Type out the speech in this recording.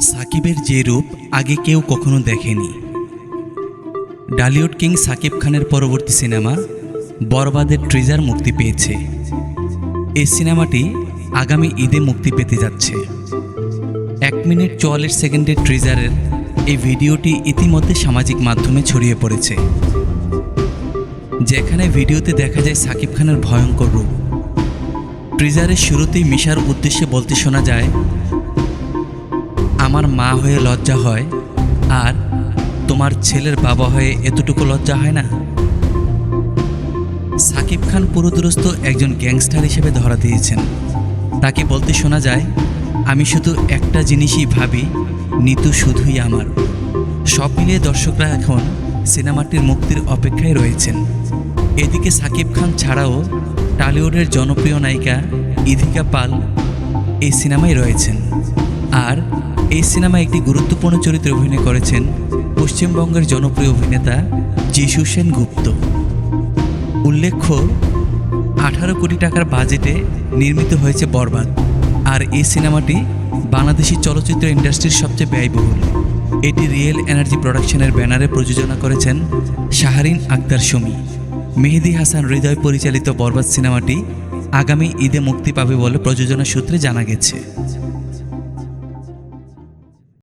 সাকিবের যে রূপ আগে কেউ কখনো দেখেনি। ডালিউড কিং সাকিব খানের পরবর্তী সিনেমা বরবাদের ট্রিজার মুক্তি পেয়েছে। এই সিনেমাটি আগামী ঈদে মুক্তি পেতে যাচ্ছে। এক মিনিট চুয়াল্লিশ সেকেন্ডের ট্রিজারের এই ভিডিওটি ইতিমধ্যে সামাজিক মাধ্যমে ছড়িয়ে পড়েছে। যেখানে ভিডিওতে দেখা যায় সাকিব খানের ভয়ঙ্কর রূপ। ট্রিজারের শুরুতেই মিশার উদ্দেশ্যে বলতে শোনা যায় আমার মা হয়ে লজ্জা হয়, আর তোমার ছেলের বাবা হয়ে এতটুকু লজ্জা হয় না? সাকিব খান পুরোদুরস্ত একজন গ্যাংস্টার হিসেবে ধরা দিয়েছেন। তাকে বলতে শোনা যায়, আমি শুধু একটা জিনিসই ভাবি, নিতু শুধুই আমার। সব মিলিয়ে দর্শকরা এখন সিনেমাটির মুক্তির অপেক্ষায় রয়েছেন। এদিকে সাকিব খান ছাড়াও টালিউডের জনপ্রিয় নায়িকা ইধিকা পাল এই সিনেমায় রয়েছেন। আর এই সিনেমায় একটি গুরুত্বপূর্ণ চরিত্রে অভিনয় করেছেন পশ্চিমবঙ্গের জনপ্রিয় অভিনেতা যিশু সেন গুপ্ত উল্লেখ্য, আঠারো কোটি টাকার বাজেটে নির্মিত হয়েছে বরবাদ, আর এই সিনেমাটি বাংলাদেশি চলচ্চিত্র ইন্ডাস্ট্রির সবচেয়ে ব্যয়বহুল। এটি রিয়েল এনার্জি প্রোডাকশনের ব্যানারে প্রযোজনা করেছেন শাহরিন আক্তার শমী মেহেদি হাসান হৃদয় পরিচালিত বরবাদ সিনেমাটি আগামী ঈদে মুক্তি পাবে বলে প্রযোজনা সূত্রে জানা গেছে।